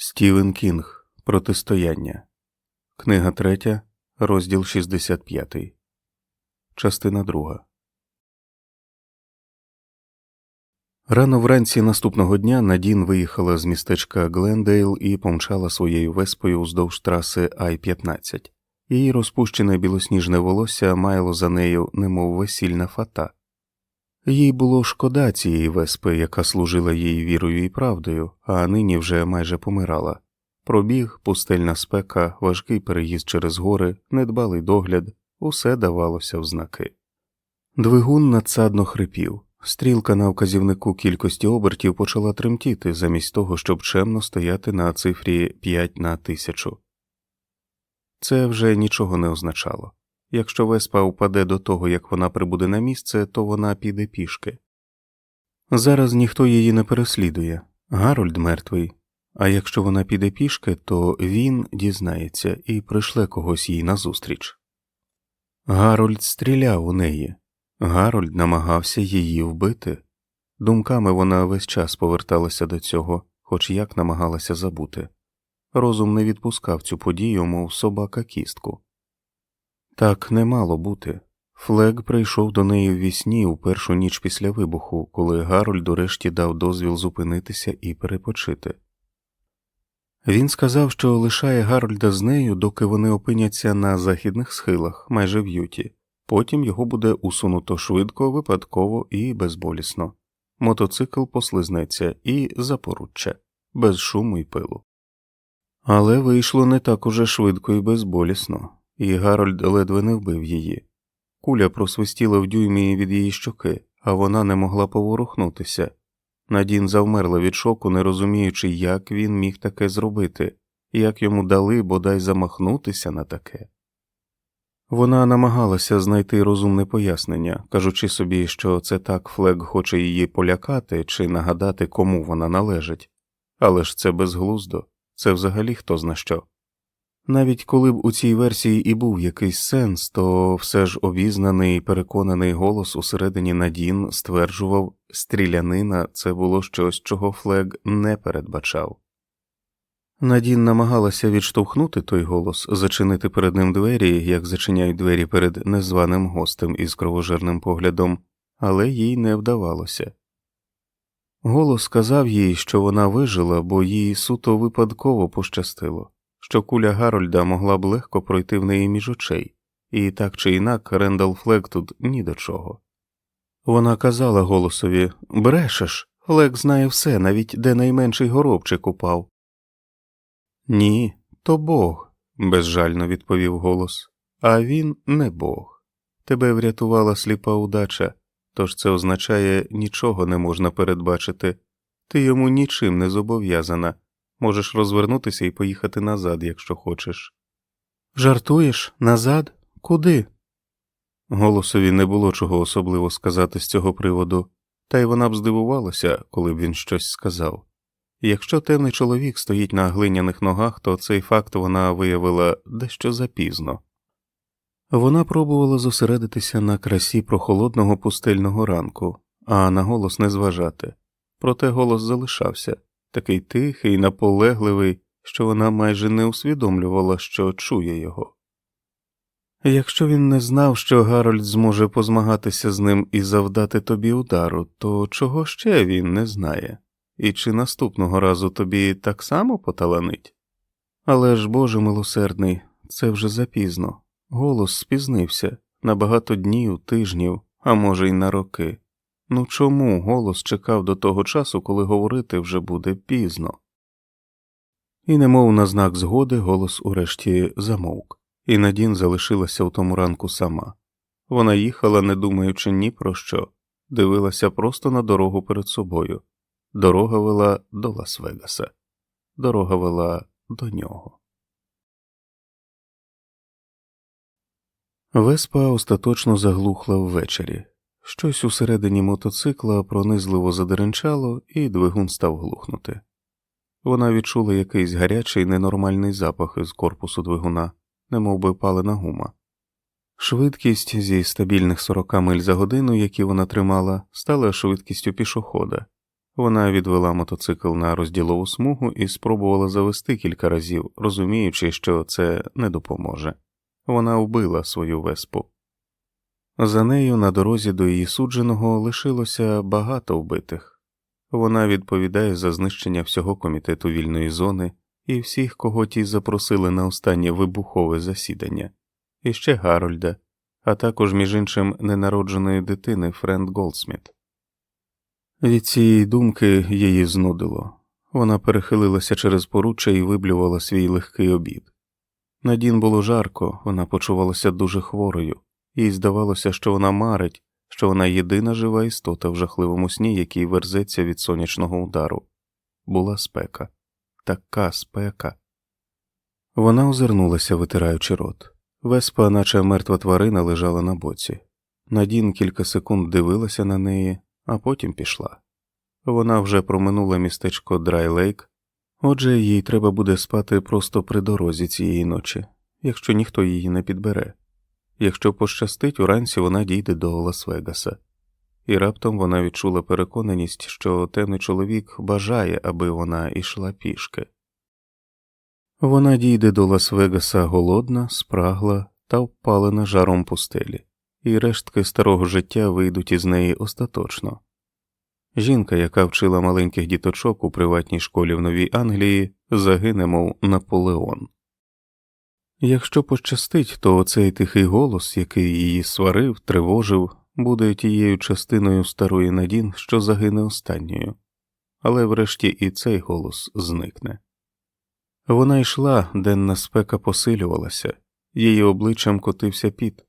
Стівен Кінг Протистояння. Книга 3, розділ 65. Частина 2. Рано вранці наступного дня Надін виїхала з містечка Глендейл і помчала своєю веспою уздовж траси Ай 15 Її розпущене білосніжне волосся маяло за нею, немов весільна фата. Їй було шкода цієї веспи, яка служила їй вірою і правдою, а нині вже майже помирала. Пробіг, пустельна спека, важкий переїзд через гори, недбалий догляд, усе давалося в знаки. Двигун надсадно хрипів, стрілка на вказівнику кількості обертів почала тремтіти, замість того, щоб чемно стояти на цифрі 5 на тисячу. Це вже нічого не означало. Якщо веспа впаде до того, як вона прибуде на місце, то вона піде пішки. Зараз ніхто її не переслідує, Гарольд мертвий, а якщо вона піде пішки, то він дізнається і пришле когось їй назустріч. Гарольд стріляв у неї, Гарольд намагався її вбити. Думками вона весь час поверталася до цього, хоч як намагалася забути. Розум не відпускав цю подію, мов собака кістку. Так не мало бути. Флег прийшов до неї в вісні у першу ніч після вибуху, коли Гарольд урешті дав дозвіл зупинитися і перепочити. Він сказав, що лишає Гарольда з нею, доки вони опиняться на західних схилах, майже в юті, потім його буде усунуто швидко, випадково і безболісно. Мотоцикл послизнеться і запоруччя, без шуму і пилу. Але вийшло не так уже швидко і безболісно і Гарольд ледве не вбив її. Куля просвистіла в дюймі від її щоки, а вона не могла поворухнутися. Надін завмерла від шоку, не розуміючи, як він міг таке зробити, як йому дали бодай замахнутися на таке. Вона намагалася знайти розумне пояснення, кажучи собі, що це так Флег хоче її полякати чи нагадати, кому вона належить, але ж це безглуздо, це взагалі хто зна що. Навіть коли б у цій версії і був якийсь сенс, то все ж обізнаний і переконаний голос усередині Надін стверджував, стрілянина це було щось, чого Флег не передбачав. Надін намагалася відштовхнути той голос, зачинити перед ним двері, як зачиняють двері перед незваним гостем із кровожерним поглядом, але їй не вдавалося. Голос сказав їй, що вона вижила, бо їй суто випадково пощастило що куля Гарольда могла б легко пройти в неї між очей, і так чи інак Рендал Флег тут ні до чого. Вона казала голосові Брешеш, Флег знає все, навіть де найменший горобчик упав. Ні, то Бог, безжально відповів голос, а він не Бог. Тебе врятувала сліпа удача, тож це означає нічого не можна передбачити, ти йому нічим не зобов'язана. Можеш розвернутися і поїхати назад, якщо хочеш. Жартуєш назад? Куди? Голосові не було чого особливо сказати з цього приводу, та й вона б здивувалася, коли б він щось сказав. Якщо темний чоловік стоїть на глиняних ногах, то цей факт вона виявила дещо запізно. Вона пробувала зосередитися на красі прохолодного пустельного ранку, а на голос не зважати, проте голос залишався такий тихий, наполегливий, що вона майже не усвідомлювала, що чує його. Якщо він не знав, що Гарольд зможе позмагатися з ним і завдати тобі удару, то чого ще він не знає, і чи наступного разу тобі так само поталанить? Але ж, Боже милосердний, це вже запізно. Голос спізнився на багато днів, тижнів, а може, й на роки. Ну чому голос чекав до того часу, коли говорити вже буде пізно? І, немов на знак згоди, голос урешті замовк, і Надін залишилася в тому ранку сама. Вона їхала, не думаючи ні про що, дивилася просто на дорогу перед собою. Дорога вела до Лас-Вегаса, дорога вела до нього. Веспа остаточно заглухла ввечері. Щось усередині мотоцикла пронизливо задеренчало, і двигун став глухнути. Вона відчула якийсь гарячий ненормальний запах із корпусу двигуна, немов би палена гума. Швидкість зі стабільних 40 миль за годину, які вона тримала, стала швидкістю пішохода. Вона відвела мотоцикл на розділову смугу і спробувала завести кілька разів, розуміючи, що це не допоможе. Вона вбила свою веспу. За нею на дорозі до її судженого лишилося багато вбитих. Вона відповідає за знищення всього комітету вільної зони і всіх, кого ті запросили на останнє вибухове засідання, і ще Гарольда, а також, між іншим, ненародженої дитини Френд Голдсміт. Від цієї думки її знудило. Вона перехилилася через поруччя і виблювала свій легкий обід. Надін було жарко, вона почувалася дуже хворою, їй здавалося, що вона марить, що вона єдина жива істота в жахливому сні, який верзеться від сонячного удару. Була спека, така спека. Вона озирнулася, витираючи рот. Веспа, наче мертва тварина, лежала на боці. Надін кілька секунд дивилася на неї, а потім пішла. Вона вже проминула містечко Драйлейк, отже, їй треба буде спати просто при дорозі цієї ночі, якщо ніхто її не підбере. Якщо пощастить, уранці вона дійде до Лас-Вегаса, і раптом вона відчула переконаність, що темний чоловік бажає, аби вона йшла пішки. Вона дійде до Лас-Вегаса голодна, спрагла та впалена жаром пустелі, і рештки старого життя вийдуть із неї остаточно. Жінка, яка вчила маленьких діточок у приватній школі в Новій Англії, загине, мов Наполеон. Якщо пощастить, то оцей тихий голос, який її сварив, тривожив, буде тією частиною старої Надін, що загине останньою, але врешті і цей голос зникне. Вона йшла, денна спека посилювалася, її обличчям котився піт.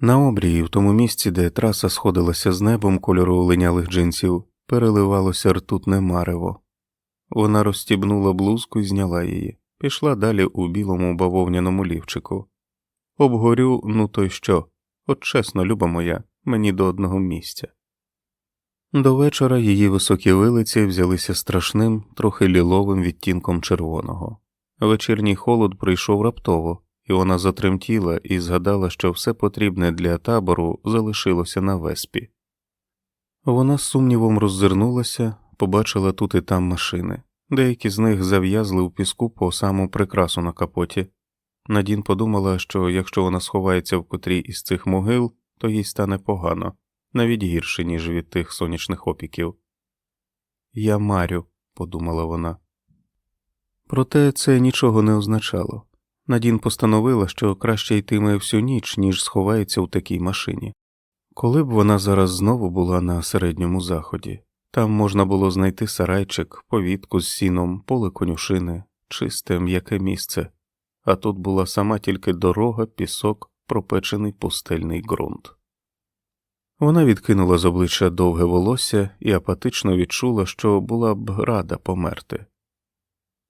На обрії, в тому місці, де траса сходилася з небом кольору оленялих джинсів, переливалося ртутне марево. Вона розстібнула блузку і зняла її, пішла далі у білому бавовняному лівчику. Обгорю, ну то й що, от чесно, люба моя, мені до одного місця. До вечора її високі вилиці взялися страшним, трохи ліловим відтінком червоного. Вечірній холод прийшов раптово, і вона затремтіла і згадала, що все потрібне для табору залишилося на веспі. Вона з сумнівом роззирнулася, побачила тут і там машини, деякі з них зав'язли у піску по саму прикрасу на капоті. Надін подумала, що якщо вона сховається в котрій із цих могил, то їй стане погано, навіть гірше, ніж від тих сонячних опіків. Я марю, подумала вона. Проте це нічого не означало. Надін постановила, що краще йтиме всю ніч, ніж сховається у такій машині. Коли б вона зараз знову була на середньому заході, там можна було знайти сарайчик, повітку з сіном, поле конюшини, чисте м'яке місце, а тут була сама тільки дорога, пісок, пропечений пустельний ґрунт. Вона відкинула з обличчя довге волосся і апатично відчула, що була б рада померти.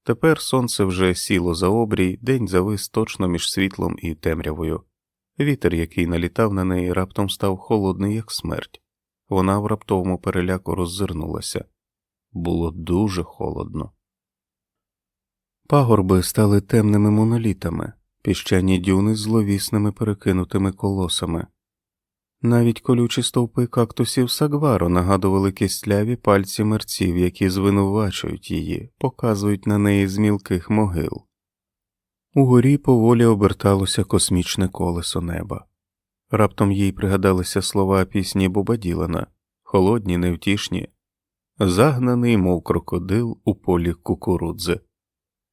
Тепер сонце вже сіло за обрій, день завис точно між світлом і темрявою. Вітер, який налітав на неї, раптом став холодний, як смерть. Вона в раптовому переляку роззирнулася. Було дуже холодно. Пагорби стали темними монолітами, піщані дюни з зловісними перекинутими колосами. Навіть колючі стовпи кактусів Сагваро нагадували кисляві пальці мерців, які звинувачують її, показують на неї з мілких могил. Угорі поволі оберталося космічне колесо неба. Раптом їй пригадалися слова пісні Боба Ділана, холодні, невтішні, загнаний, мов крокодил у полі кукурудзи,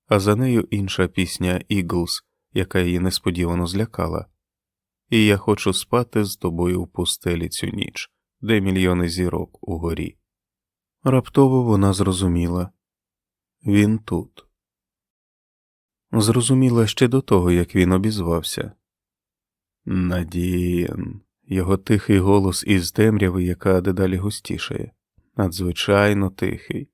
а за нею інша пісня Іглс, яка її несподівано злякала. І я хочу спати з тобою в пустелі цю ніч, де мільйони зірок угорі. Раптово вона зрозуміла він тут. Зрозуміла ще до того, як він обізвався. Надін, його тихий голос із темряви, яка дедалі густішає, надзвичайно тихий,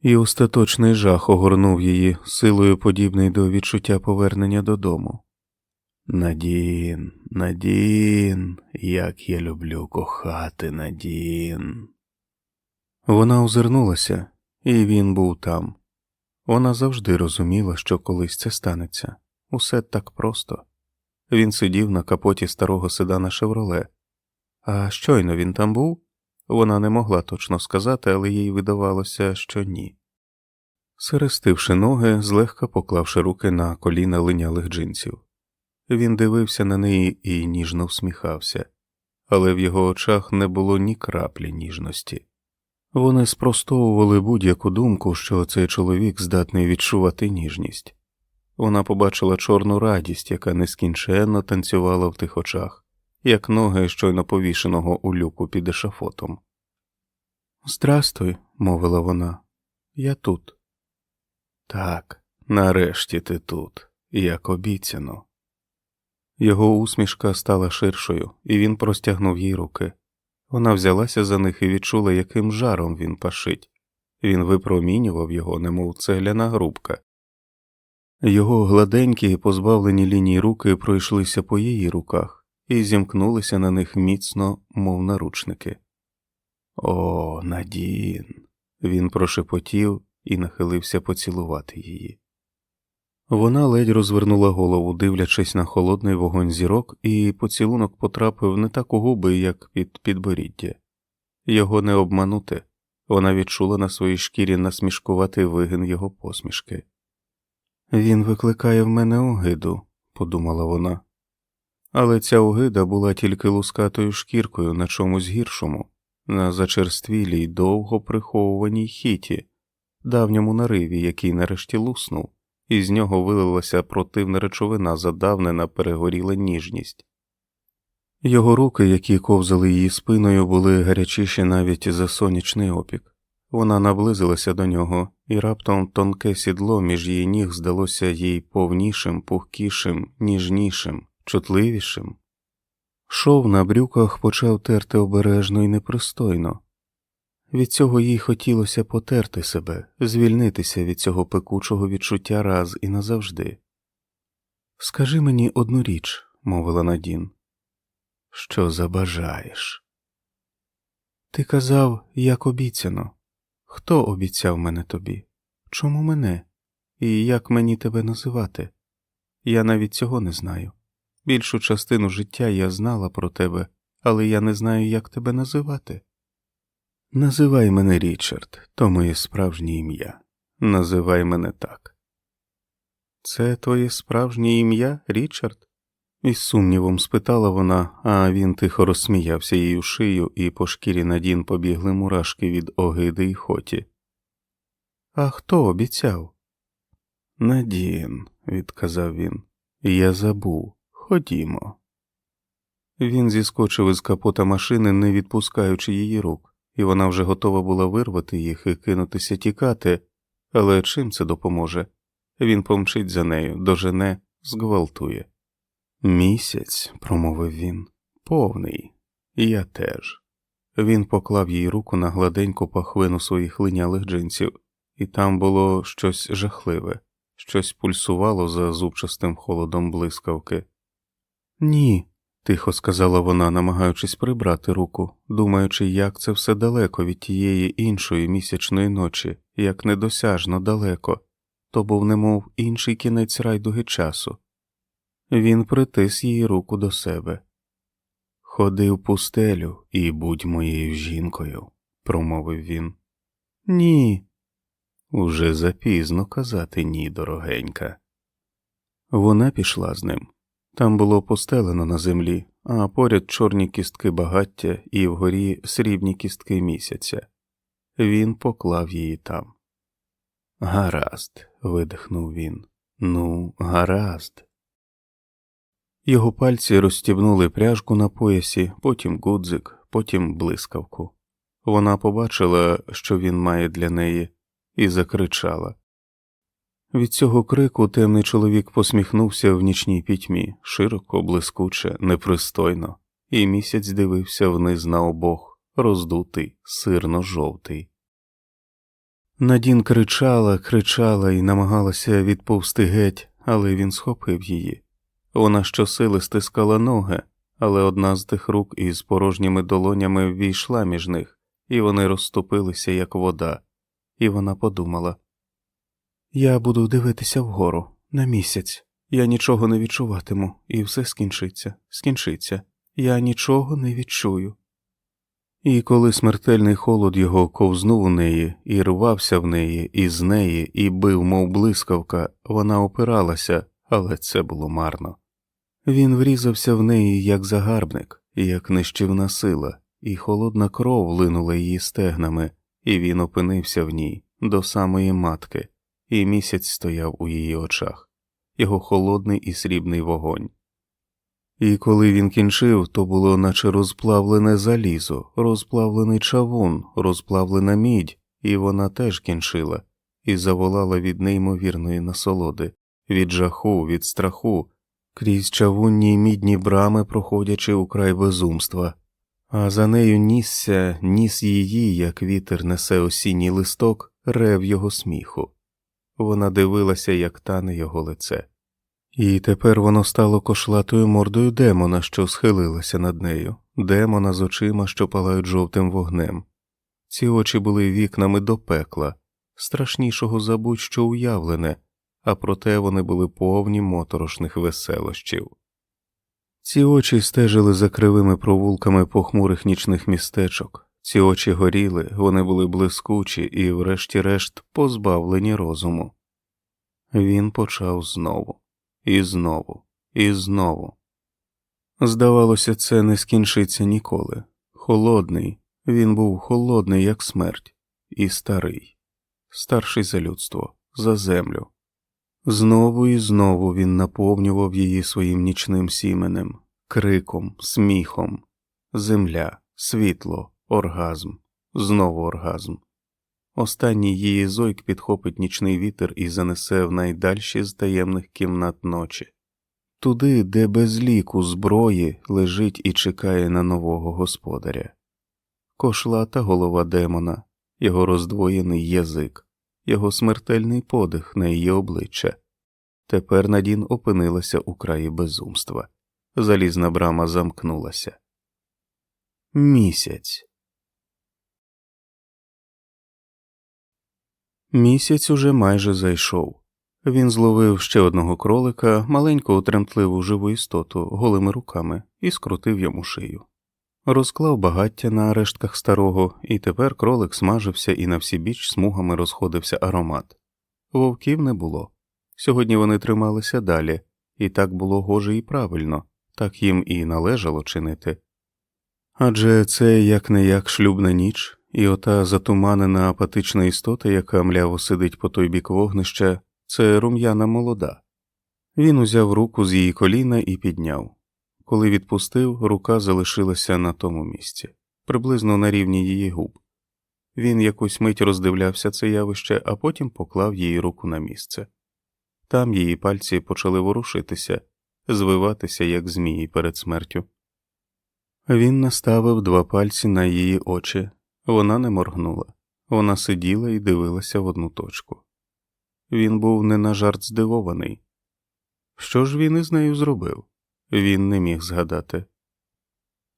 і остаточний жах огорнув її силою подібний до відчуття повернення додому. Надін, Надін, як я люблю кохати Надін. Вона озирнулася, і він був там. Вона завжди розуміла, що колись це станеться. Усе так просто. Він сидів на капоті старого седана Шевроле. А щойно він там був? Вона не могла точно сказати, але їй видавалося, що ні. Серестивши ноги, злегка поклавши руки на коліна линялих джинсів. Він дивився на неї і ніжно всміхався, але в його очах не було ні краплі ніжності. Вони спростовували будь-яку думку, що цей чоловік здатний відчувати ніжність. Вона побачила чорну радість, яка нескінченно танцювала в тих очах, як ноги щойно повішеного у люку під ешафотом. Здрастуй, мовила вона, я тут. Так, нарешті ти тут, як обіцяно. Його усмішка стала ширшою, і він простягнув їй руки. Вона взялася за них і відчула, яким жаром він пашить. Він випромінював його, немов цегляна грубка. Його гладенькі позбавлені лінії руки пройшлися по її руках і зімкнулися на них міцно, мов наручники. О, Надін. Він прошепотів і нахилився поцілувати її. Вона ледь розвернула голову, дивлячись на холодний вогонь зірок, і поцілунок потрапив не так у губи, як під підборіддя. Його не обманути, вона відчула на своїй шкірі насмішкуватий вигин його посмішки. Він викликає в мене огиду, подумала вона, але ця огида була тільки лускатою шкіркою на чомусь гіршому, на зачерствілій, довго приховуваній хіті, давньому нариві, який нарешті луснув і з нього вилилася противна речовина, задавнена перегоріла ніжність. Його руки, які ковзали її спиною, були гарячіші навіть за сонячний опік. Вона наблизилася до нього, і раптом тонке сідло між її ніг здалося їй повнішим, пухкішим, ніжнішим, чутливішим. Шов на брюках почав терти обережно і непристойно, від цього їй хотілося потерти себе, звільнитися від цього пекучого відчуття раз і назавжди. Скажи мені одну річ, мовила Надін, що забажаєш. Ти казав, як обіцяно. Хто обіцяв мене тобі? Чому мене? І як мені тебе називати? Я навіть цього не знаю. Більшу частину життя я знала про тебе, але я не знаю, як тебе називати. Називай мене Річард, то моє справжнє ім'я. Називай мене так. Це твоє справжнє ім'я, Річард? Із сумнівом спитала вона, а він тихо розсміявся їй у шию, і по шкірі Надін побігли мурашки від огиди й хоті. А хто обіцяв? Надін, відказав він, я забув. Ходімо. Він зіскочив із капота машини, не відпускаючи її рук і вона вже готова була вирвати їх і кинутися тікати, але чим це допоможе? Він помчить за нею, дожене, зґвалтує. Місяць, промовив він, повний, я теж. Він поклав їй руку на гладеньку пахвину своїх линялих джинсів, і там було щось жахливе, щось пульсувало за зубчастим холодом блискавки. Ні, тихо сказала вона, намагаючись прибрати руку, думаючи, як це все далеко від тієї іншої місячної ночі, як недосяжно далеко, то був немов інший кінець райдуги часу. Він притис її руку до себе. Ходи в пустелю і будь моєю жінкою, промовив він. Ні. Уже запізно казати ні, дорогенька. Вона пішла з ним. Там було постелено на землі, а поряд чорні кістки багаття і вгорі срібні кістки місяця. Він поклав її там. Гаразд, видихнув він. Ну, гаразд. Його пальці розстібнули пряжку на поясі, потім гудзик, потім блискавку. Вона побачила, що він має для неї, і закричала. Від цього крику темний чоловік посміхнувся в нічній пітьмі, широко, блискуче, непристойно, і місяць дивився вниз на обох, роздутий, сирно жовтий. Надін кричала, кричала і намагалася відповсти геть, але він схопив її. Вона щосили стискала ноги, але одна з тих рук із порожніми долонями ввійшла між них, і вони розступилися, як вода, і вона подумала. Я буду дивитися вгору на місяць. Я нічого не відчуватиму, і все скінчиться, скінчиться. Я нічого не відчую. І коли смертельний холод його ковзнув у неї, і рвався в неї, і з неї, і бив, мов блискавка, вона опиралася, але це було марно. Він врізався в неї, як загарбник, як нищівна сила, і холодна кров линула її стегнами, і він опинився в ній до самої матки, і місяць стояв у її очах, його холодний і срібний вогонь. І коли він кінчив, то було наче розплавлене залізо, розплавлений чавун, розплавлена мідь, і вона теж кінчила, і заволала від неймовірної насолоди, від жаху, від страху, крізь чавунні й мідні брами, проходячи у край безумства, а за нею нісся, ніс її, як вітер несе осінній листок, рев його сміху. Вона дивилася, як тане його лице. І тепер воно стало кошлатою мордою демона, що схилилася над нею, демона з очима, що палають жовтим вогнем. Ці очі були вікнами до пекла, страшнішого за будь-що уявлене, а проте вони були повні моторошних веселощів. Ці очі стежили за кривими провулками похмурих нічних містечок, ці очі горіли, вони були блискучі і, врешті-решт, позбавлені розуму. Він почав знову. І знову, і знову. Здавалося, це не скінчиться ніколи. Холодний, він був холодний, як смерть, і старий, старший за людство, за землю. Знову і знову він наповнював її своїм нічним сіменем, криком, сміхом, земля, світло, оргазм, знову оргазм. Останній її зойк підхопить нічний вітер і занесе в найдальші з таємних кімнат ночі, туди, де без ліку зброї лежить і чекає на нового господаря. Кошлата голова демона, його роздвоєний язик, його смертельний подих на її обличчя. Тепер Надін опинилася у краї безумства. Залізна брама замкнулася. Місяць. Місяць уже майже зайшов. Він зловив ще одного кролика, маленьку тремтливу живу істоту голими руками і скрутив йому шию. Розклав багаття на рештках старого, і тепер кролик смажився і на всі біч смугами розходився аромат. Вовків не було. Сьогодні вони трималися далі, і так було гоже і правильно, так їм і належало чинити. Адже це як не як шлюбна ніч, і ота затуманена апатична істота, яка мляво сидить по той бік вогнища, це рум'яна молода. Він узяв руку з її коліна і підняв. Коли відпустив, рука залишилася на тому місці, приблизно на рівні її губ. Він якусь мить роздивлявся це явище, а потім поклав її руку на місце. Там її пальці почали ворушитися, звиватися, як змії перед смертю. Він наставив два пальці на її очі, вона не моргнула, вона сиділа і дивилася в одну точку. Він був не на жарт здивований. Що ж він із нею зробив? Він не міг згадати.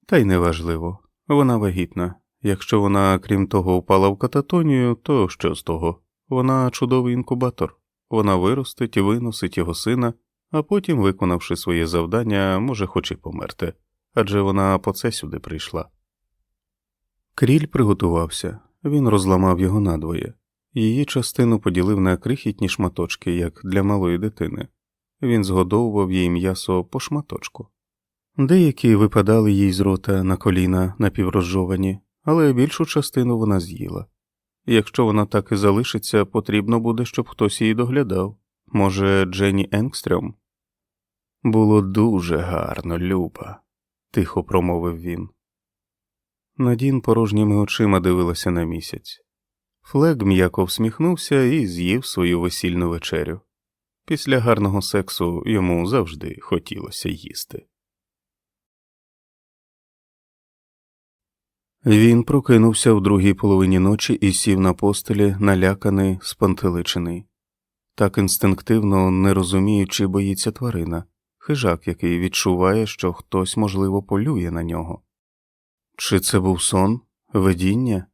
Та й неважливо вона вагітна. Якщо вона, крім того, впала в кататонію, то що з того? Вона чудовий інкубатор, вона виростить і виносить його сина, а потім, виконавши своє завдання, може хоч і померти адже вона по це сюди прийшла. Кріль приготувався, він розламав його надвоє, її частину поділив на крихітні шматочки, як для малої дитини. Він згодовував їй м'ясо по шматочку. Деякі випадали їй з рота на коліна напіврозжовані, але більшу частину вона з'їла. Якщо вона так і залишиться, потрібно буде, щоб хтось її доглядав. Може, Дженні Енгстрьом? Було дуже гарно, Люба, тихо промовив він. Надін порожніми очима дивилася на місяць. Флег м'яко всміхнувся і з'їв свою весільну вечерю. Після гарного сексу йому завжди хотілося їсти. Він прокинувся в другій половині ночі і сів на постелі, наляканий, спантеличений, так інстинктивно не розуміючи, боїться тварина, хижак, який відчуває, що хтось, можливо, полює на нього. Чи це був сон, видіння?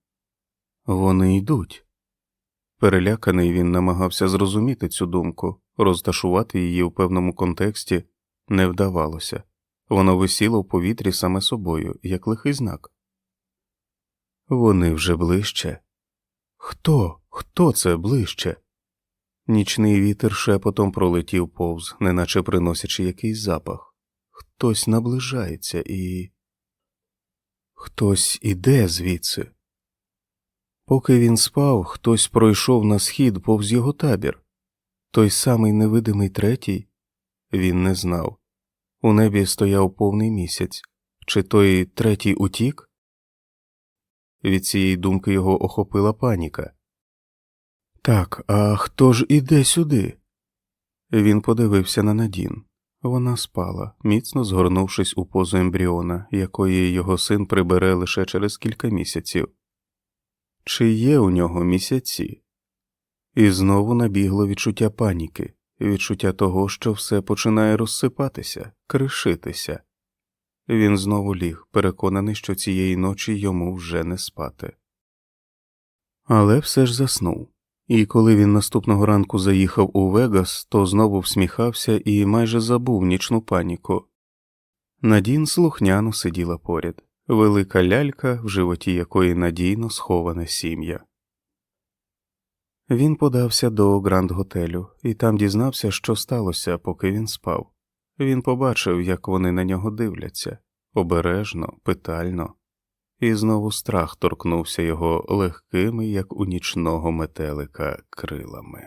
Вони йдуть. Переляканий він намагався зрозуміти цю думку, розташувати її у певному контексті не вдавалося, воно висіло в повітрі саме собою, як лихий знак. Вони вже ближче. Хто? Хто це ближче? Нічний вітер шепотом пролетів повз, неначе приносячи якийсь запах. Хтось наближається і. Хтось іде звідси. Поки він спав, хтось пройшов на схід повз його табір. Той самий невидимий третій він не знав. У небі стояв повний місяць. Чи той третій утік? Від цієї думки його охопила паніка. Так, а хто ж іде сюди? Він подивився на Надін. Вона спала, міцно згорнувшись у позу ембріона, якої його син прибере лише через кілька місяців. Чи є у нього місяці? І знову набігло відчуття паніки, відчуття того, що все починає розсипатися, кришитися. Він знову ліг, переконаний, що цієї ночі йому вже не спати. Але все ж заснув, і коли він наступного ранку заїхав у Вегас, то знову всміхався і майже забув нічну паніку. Надін слухняно сиділа поряд, велика лялька, в животі якої надійно сховане сім'я. Він подався до Гранд Готелю і там дізнався, що сталося, поки він спав. Він побачив, як вони на нього дивляться обережно, питально, і знову страх торкнувся його легкими, як у нічного метелика, крилами.